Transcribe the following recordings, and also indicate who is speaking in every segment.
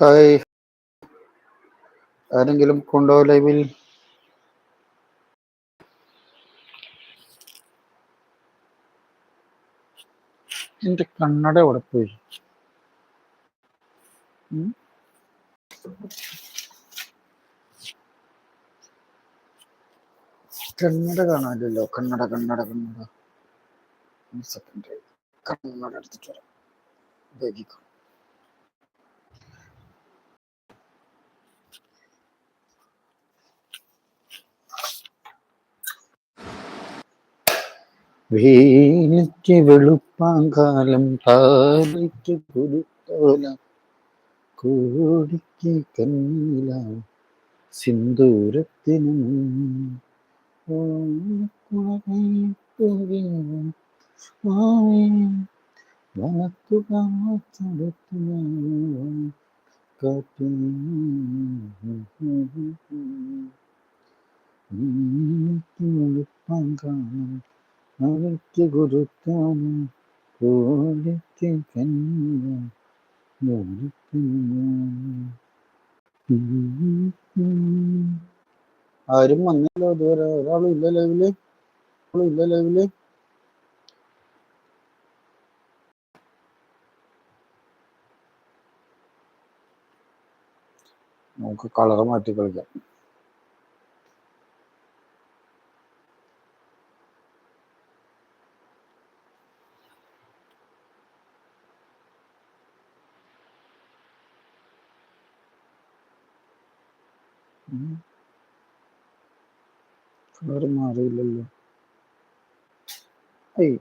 Speaker 1: Hi ആരെങ്കിലും കൊണ്ടോ ലൈവിൽ? എന്റെ കണ്ണട അവിടെ? കണ്ണട കാണാനില്ലല്ലോ. കണ്ണട കണ്ണട കണ്ണട. സെക്കൻഡ് കണ്ണട എടുത്തിട്ട് വരാം. വേലിക്ക് വെളുപ്പാങ്കാലം പാലിക്ക് കുരുത്തോല കോടിക്ക് കന്നീല സിന്ദൂരത്തിനും കാത്തടുത്തു വെളുപ്പാങ്കാലം അവയ്ക്ക് കൊടുത്താണ് കോടിക്ക് കണ്ണീല ആരും വന്നില്ല ഇതുവരെ. ഒരാളും ഇല്ല ലൈവിൽ. ഒരാളും ഇല്ല ലൈവിൽ. നമുക്ക് കളർ മാറ്റി കളിക്കാം. കളർ മാറിയില്ലല്ലോ. ഏയ്.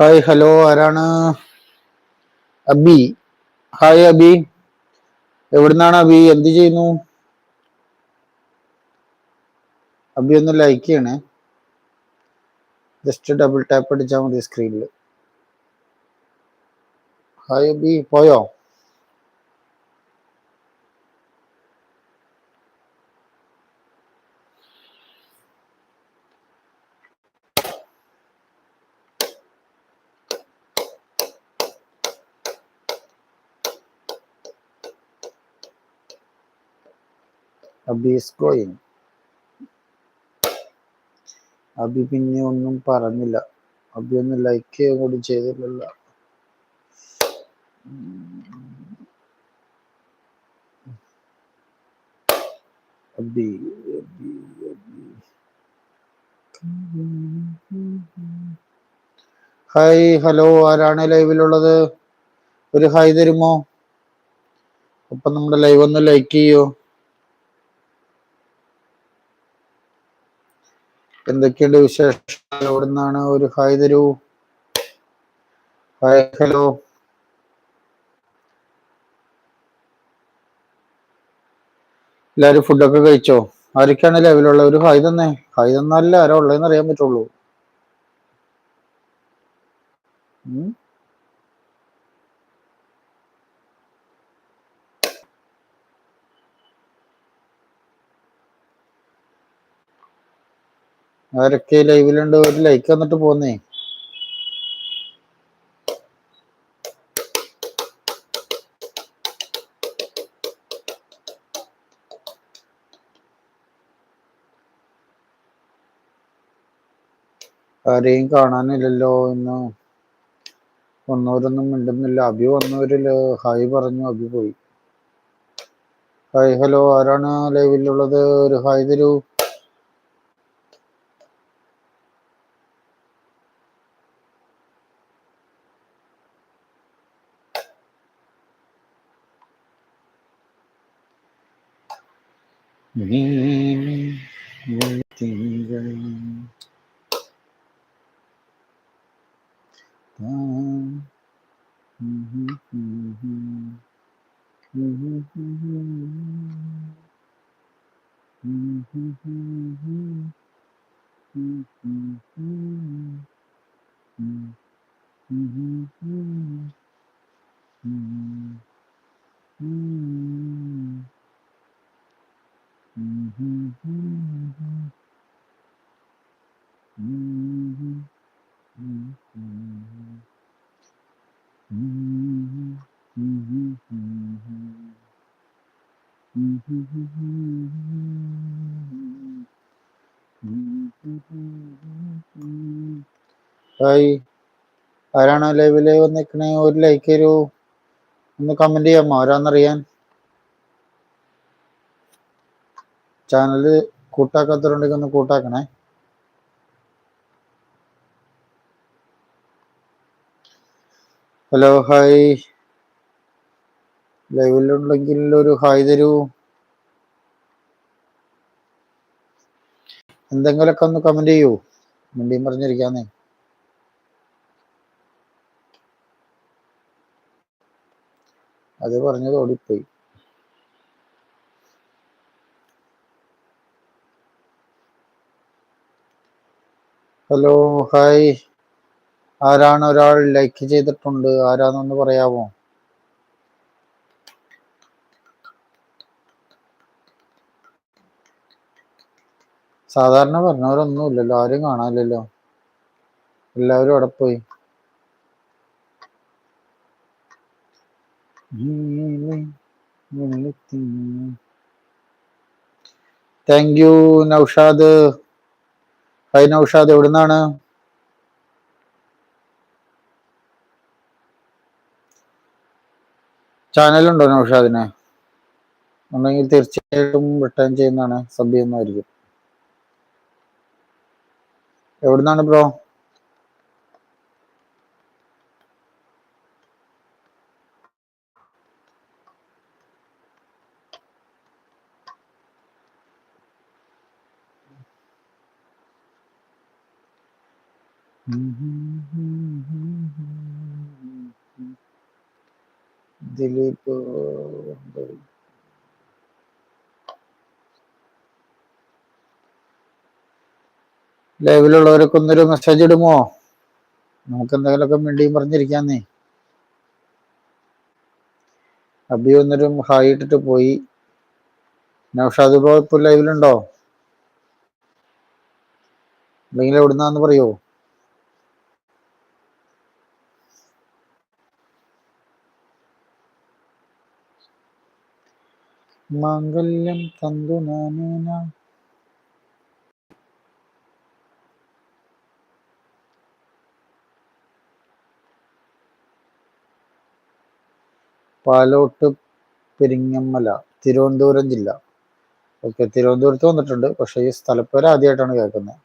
Speaker 1: ഹായ് ഹലോ ആരാണ്? അബി. ഹായ് അബി. എവിടുന്നാണ് അബി? എന്ത് ചെയ്യുന്നു? അബി ഒന്ന് ലൈക്ക് ചെയ്യണേ. ജസ്റ്റ് ഡബിൾ ടാപ്പ് അടിച്ചാൽ മതി സ്ക്രീനിൽ ഹായ് ബി പോയോ അബി ഇസ് ഗോയിങ് അബി പിന്നെ ഒന്നും പറഞ്ഞില്ല. അബി ഒന്ന് ലൈക്ക് ചെയ്യുകയും കൂടി ചെയ്തില്ലല്ലോ. அப்படி അബി ഹായ് ഹലോ ആരാണ് ലൈവിലുള്ളത് ഒരു ഹായ് തരുമോ? അപ്പൊ നമ്മുടെ ലൈവ് ഒന്ന് ലൈക്ക് ചെയ്യൂ. എന്തൊക്കെയുണ്ട് വിശേഷം എവിടെ ഒരു ഹായ് തരൂ. ഹായ് ഹലോ എല്ലാരും ഫുഡൊക്കെ കഴിച്ചോ? ആരൊക്കെയാണ് ലെവലുള്ള ഒരു ഹായ് തന്നെ. ഹായ് തന്നല്ല ആരാ ഉള്ളതെന്ന് അറിയാൻ പറ്റുള്ളൂ? ആരൊക്കെ ലൈവിലുണ്ട് ഒരു ലൈക്ക് വന്നിട്ട് പോന്നേ. ആരെയും കാണാനില്ലല്ലോ എന്ന്. വന്നവരൊന്നും മിണ്ടുന്നില്ല. അഭി വന്നവരിൽ ഹായ് പറഞ്ഞു അഭി പോയി. ഹായ് ഹലോ ആരാണ് ലൈവിലുള്ളത് ഒരു ഹായ് തരൂ. തിങ്കൾ Mm-hmm. ഹായ് ആരാണ് ലൈവിൽ വന്നിരിക്കണേ ഒരു ലൈക്ക് തരൂ. ഒന്ന് കമന്റ് ചെയ്യാമോ? ആരാന്നറിയാൻ? ചാനൽ കൂട്ടാക്കാത്തവരുണ്ടെങ്കിൽ ഒന്ന് കൂട്ടാക്കണേ. ഹലോ ഹായ് ലൈവിലുണ്ടെങ്കിൽ ഒരു ഹായ് തരൂ. എന്തെങ്കിലുമൊക്കെ ഒന്ന് കമന്റ് ചെയ്യൂ. മിണ്ടിയും പറഞ്ഞിരിക്കാന്നേ. അത് പറഞ്ഞത് ഓടിപ്പോയി. Hello hi. ആരാണ് ഒരാൾ ലൈക്ക് ചെയ്തിട്ടുണ്ട്? ആരാന്നൊന്ന് പറയാമോ? സാധാരണ പറഞ്ഞവരൊന്നും ഇല്ലല്ലോ ആരും കാണാനില്ലല്ലോ. എല്ലാവരും അവിടെ പോയി. Thank you Naushad hi Naushad എവിടുന്നാണ്? ചാനലുണ്ടോ നൗഷാദിന്? ഉണ്ടെങ്കിൽ തീർച്ചയായിട്ടും റിട്ടേൺ ചെയ്യുന്നതാണ് സബ് എവിടുന്നാണ് ബ്രോ ദിലീപ് ലൈവിലുള്ളവരൊക്കെ ഒന്നൊരു മെസ്സേജ് ഇടുമോ? നമുക്ക് എന്തെങ്കിലുമൊക്കെ മിണ്ടിയും പറഞ്ഞിരിക്കാന്നേ. അബി ഒന്നൊരു ഹായ് ഇട്ടിട്ട് പോയി. നൗഷാദ് ഇപ്പൊ ലൈവിലുണ്ടോ അല്ലെങ്കിൽ എവിടുന്നാന്ന് പറയോ? മാംഗല്യം തന്തു നാനേന. പാലോട്ട് പെരിങ്ങമ്മല തിരുവനന്തപുരം ജില്ല. ഓക്കെ തിരുവനന്തപുരത്ത് വന്നിട്ടുണ്ട്. പക്ഷെ ഈ സ്ഥലപ്പേര് ആദ്യമായിട്ടാണ് കേൾക്കുന്നത്.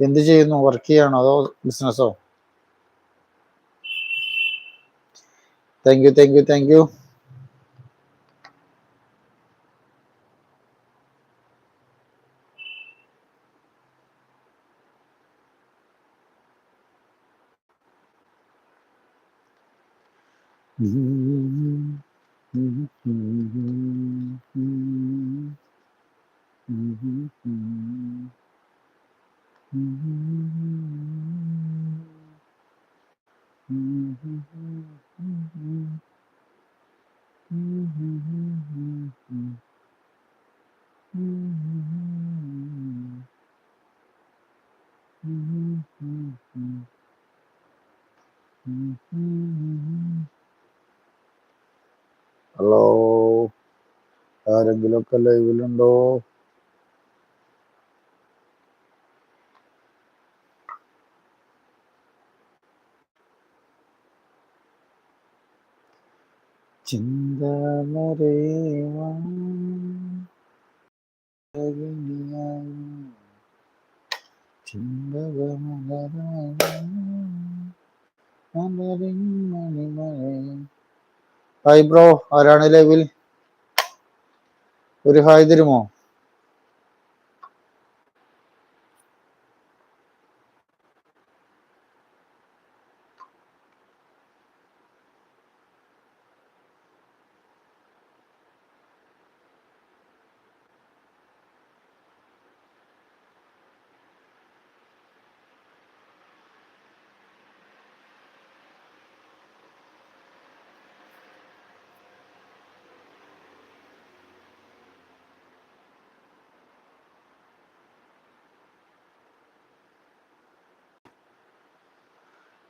Speaker 1: എന്ത് ചെയ്യുന്നു? വർക്ക് ചെയ്യാണോ അതോ ബിസിനസ്സോ thank you thank you thank you hello ആരെങ്കിലുമൊക്കെ ലൈവിലുണ്ടോ? ചിന്തമരേവാ ഹായ് ബ്രോ ആരാണ് ലൈവിൽ? ഒരു ഹായ്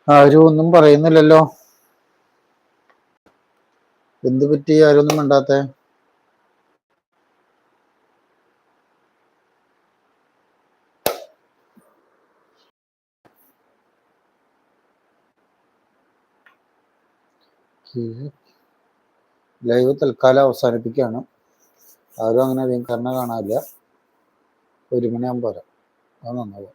Speaker 1: ആരും ഒന്നും പറയുന്നില്ലല്ലോ. എന്ത് പറ്റി? ആരൊന്നും മിണ്ടാത്തേ? ലൈവ് തൽക്കാലം അവസാനിപ്പിക്കുകയാണ്. ആരും അങ്ങനെ അധികം കരണ കാണാനില്ല. ഒരു മണിയാകുമ്പോൾ പോരാ അത് നന്നാവാം.